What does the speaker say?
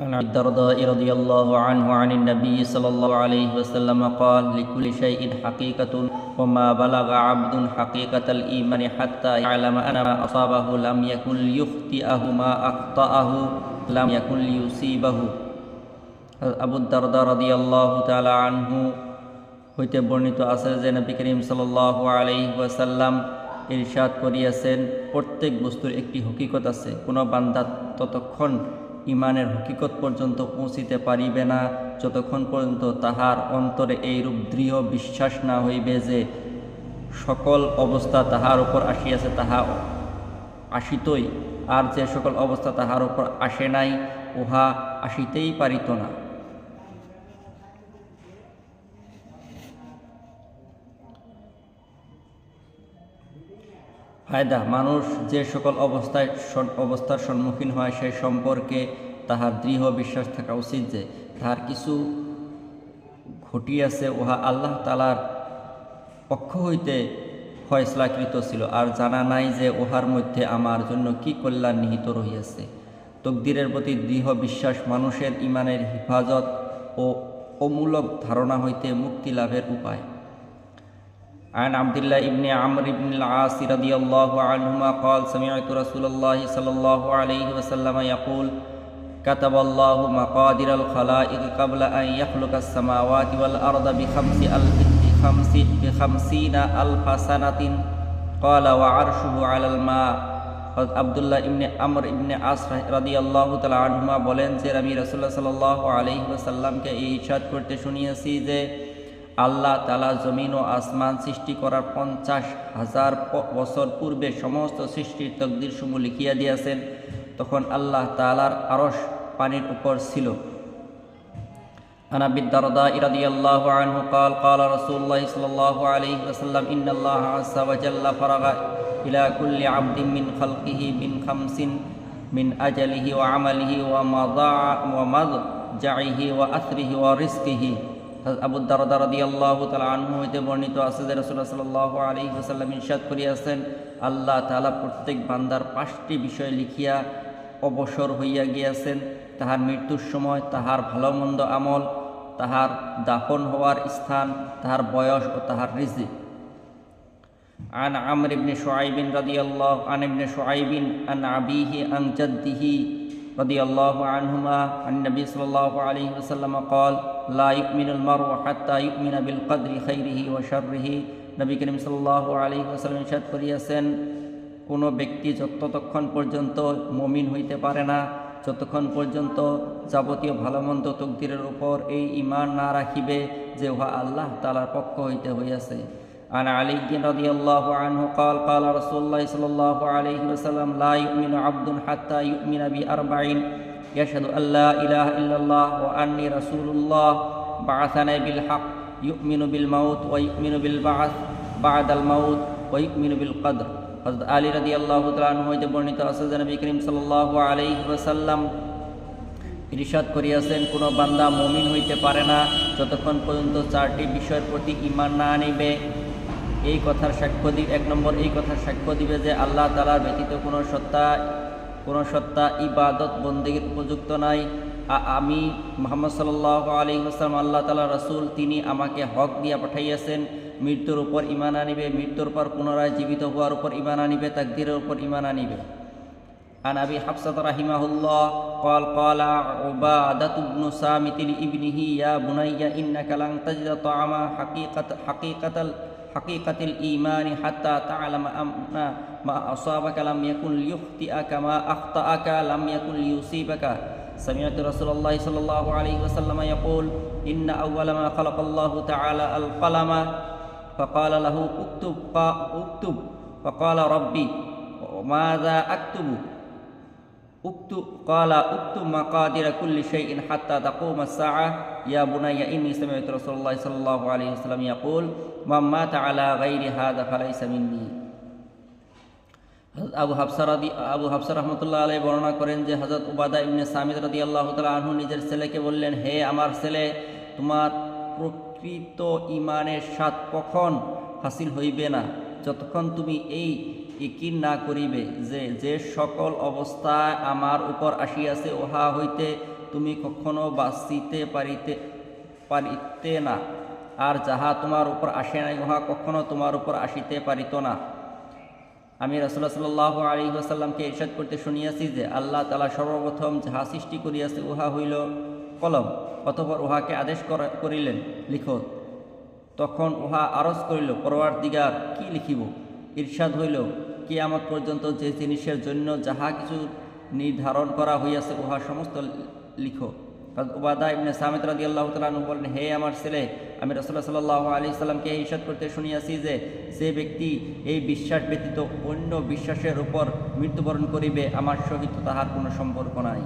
عن عبد الدرداء رضي الله عنه عن النبي صلى الله عليه وسلم قال لكل شيء حقيقة وما بلغ عبد حقيقة الإيمان حتى يعلم أن ما أصابه لم يكن ليخطئه ما أخطأه لم يكن ليصيبه আবু দারদা রাদিয়াল্লাহু তাআলা আনহু হইতে বর্ণিত আছে যে নবী করিম সাল্লাল্লাহু আলাইহি ওয়াসাল্লাম ইরশাদ করিয়াছেন প্রত্যেক বস্তুর একটি হকিকত আছে কোনো বান্দা ততক্ষণ ইমানের হকিকত পর্যন্ত পৌঁছিতে পারিবে না, যতক্ষণ পর্যন্ত তাহার অন্তরে এইরূপ দৃঢ় বিশ্বাস না হইবে যে সকল অবস্থা তাহার উপর আসিয়াছে, তাহা আসিতই। আর যে সকল অবস্থা তাহার উপর আসে নাই, উহা আসিতেই পারিত না। ফায়দা মানুষ যে সকল অবস্থায় অবস্থার সম্মুখীন হয় সেই সম্পর্কে তাহার দৃঢ় বিশ্বাস থাকা উচিত যে তাহার কিছু ঘটিয়াছে উহা আল্লাহ তালার পক্ষ হইতে ফয়সলাকৃত ছিল। আর জানা নাই যে উহার মধ্যে আমার জন্য কি কল্যাণ নিহিত রহিয়াছে। তকদিরের প্রতি দৃঢ় বিশ্বাস মানুষের ইমানের হেফাজত ও অমূলক ধারণা হইতে মুক্তি লাভের উপায়। عن عبد الله بن عمرو بن العاص رضي الله عنهما قال سمعت رسول الله صلى الله عليه وسلم يقول كتب الله مقادير الخلائق قبل أن يخلق السماوات والأرض بخمس ألف بخمس بخمسين ألف سنة قال وعرشه على الماء হযরত আবদুল্লাহ ইবনে আমর ইবনে আস রাদিয়াল্লাহু তাআলা আনহুমা বলেন যে আমি রাসূলুল্লাহ সাল্লাল্লাহু আলাইহি ওয়াসাল্লামকে এই ইরশাদ করতে শুনিয়েছি যে আল্লাহ তালা জমিন ও আসমান সৃষ্টি করার পঞ্চাশ হাজার প- বছর পূর্বে সমস্ত সৃষ্টির তকদির সমূহ লিখিয়া দিয়াছেন তখন আল্লাহ তালার আরশ পানির উপর ছিল عن ابي الدرداء رضي الله عنه قال قال رسول الله صلى الله عليه وسلم ان الله عز وجل فرغ الى كل عبد من خلقه من خمس من اجله وعمله ومضاع ومضجعه واثره ورزقه হযরত আবু দারদা রাদিয়াল্লাহু তাআলা আনহু হইতে বর্ণিত আছে যে রাসূলুল্লাহ সাল্লাল্লাহু আলাইহি ওয়াসাল্লাম ইরশাদ করিয়াছেন আল্লাহ তাআলা প্রত্যেক বান্দার পাঁচটি বিষয় লিখিয়া অবসর হইয়া গিয়াছেন তাহার মৃত্যুর সময় তাহার ভালো মন্দ আমল তাহার দাফন হওয়ার স্থান তাহার বয়স ও তাহার রিজিক عن عمرو بن شعيب رضي الله عن ابن شعيب عن أبيه عن جده رضي الله عنهما عن النبي صلى الله عليه وسلم قال لا يؤمن المرء حتى يؤمن بالقدر خيره وشره নবী করিম সাল্লাহ আলী ওসাল্লাম ইরশাদ করিয়াছেন কোনো ব্যক্তি যতক্ষণ পর্যন্ত মমিন হইতে পারে না যতক্ষণ পর্যন্ত যাবতীয় ভালো মন্দ তকদিরের উপর এই ঈমান না রাখিবে যে উহা আল্লাহ তালার পক্ষ হইতে হইয়াছে عن علي رضي الله عنه قال قال رسول الله صلى الله عليه وسلم لا يؤمن عبد حتى يؤمن بأربعين يشهد أن لا إله إلا الله وأني رسول الله بعثني بالحق يؤمن بالموت ويؤمن بالبعث بعد الموت ويؤمن بالقدر হযরত আলী রাদিয়াল্লাহু তাআলা আনহু হইতে বর্ণিত আছে যে নবী করিম সাল্লাল্লাহু আলাইহি ওয়াসাল্লাম ইরশাদ করিয়াছেন কোনো বান্দা মুমিন হইতে পারে না যতক্ষণ পর্যন্ত চারটি বিষয়ের প্রতি ঈমান না আনিবে এই কথার সাক্ষ্য দিবে এক নম্বর এই কথার সাক্ষ্য দিবে যে আল্লাহ তালার ব্যতীত কোনো সত্তা কোনো সত্তা ইবাদত বন্দীর উপযুক্ত নাই আ- আমি মোহাম্মদ সাল্লাহ আলী হাসলাম আল্লাহ তালা রসুল তিনি আমাকে হক দিয়া পাঠাইয়াছেন মৃত্যুর উপর ইমান আনিবে মৃত্যুর পর পুনরায় জীবিত হওয়ার উপর ইমান আনিবে তাকদিরের উপর ইমান আনিবে عن أبي حفصة رحمه الله قال قال عبادة بن سامت لابنه يا بني إنك لن تجد طعم حقيقة حقيقة ال- حقيقة الإيمان حتى تعلم أن ما أصابك لم يكن ليخطئك ما أخطأك لم يكن ليصيبك. سمعت رسول الله صلى الله عليه وسلم يقول إن أول ما خلق الله تعالى القلم فقال له اكتب اكتب. فقال ربي وماذا أكتب؟ উক্ত, কালা উক্ত মাকাদিরা কুল্লি শাইইন হাত্তা তাকুম আস-সাআ ইয়া বুনাইয়া আলা গায়রি আবু হাফসা রাদি, আবু রহমতুল্লাহ আলাই বর্ণনা করেন যে হজরত উবাদা ইবনে সামিদ রাদি আল্লাহ তালা আনহু নিজের ছেলেকে বললেন, হে আমার ছেলে, তোমার প্রকৃত ইমানের স্বাদ কখন হাসিল হইবে না? যতক্ষণ তুমি এই ইকিন না করিবে যে যে সকল অবস্থায় আমার উপর আসিয়াছে, উহা হইতে তুমি কখনো বাঁচিতে পারিতে পারিতে না। আর যাহা তোমার উপর আসে নাই, উহা কখনো তোমার উপর আসিতে পারিত না। আমি রাসুল্লাহ সাল্লাহ আলী আসাল্লামকে ইরশাদ করতে শুনিয়াছি যে, আল্লাহ তালা সর্বপ্রথম যাহা সৃষ্টি করিয়াছে, উহা হইল কলম, অতপর উহাকে আদেশ করিলেন, লিখো। তখন উহা আরজ করিল পরওয়ার দিগার কি লিখিব? ঈর্ষাদ হইল, কিয়ামত পর্যন্ত যে জিনিসের জন্য যাহা কিছু নির্ধারণ করা হইয়াছে উহা সমস্ত লিখো। উবাদা ইবনে সামিত রাদি আল্লাহ তালু বলেন, হে আমার ছেলে, আমি রসুল্লাহ সাল্লাহ আলী সাল্লামকে ঈর্ষাদ করতে শুনিয়াছি যে যে ব্যক্তি এই বিশ্বাস ব্যতীত অন্য বিশ্বাসের উপর মৃত্যুবরণ করিবে, আমার সহিত তাহার কোনো সম্পর্ক নাই।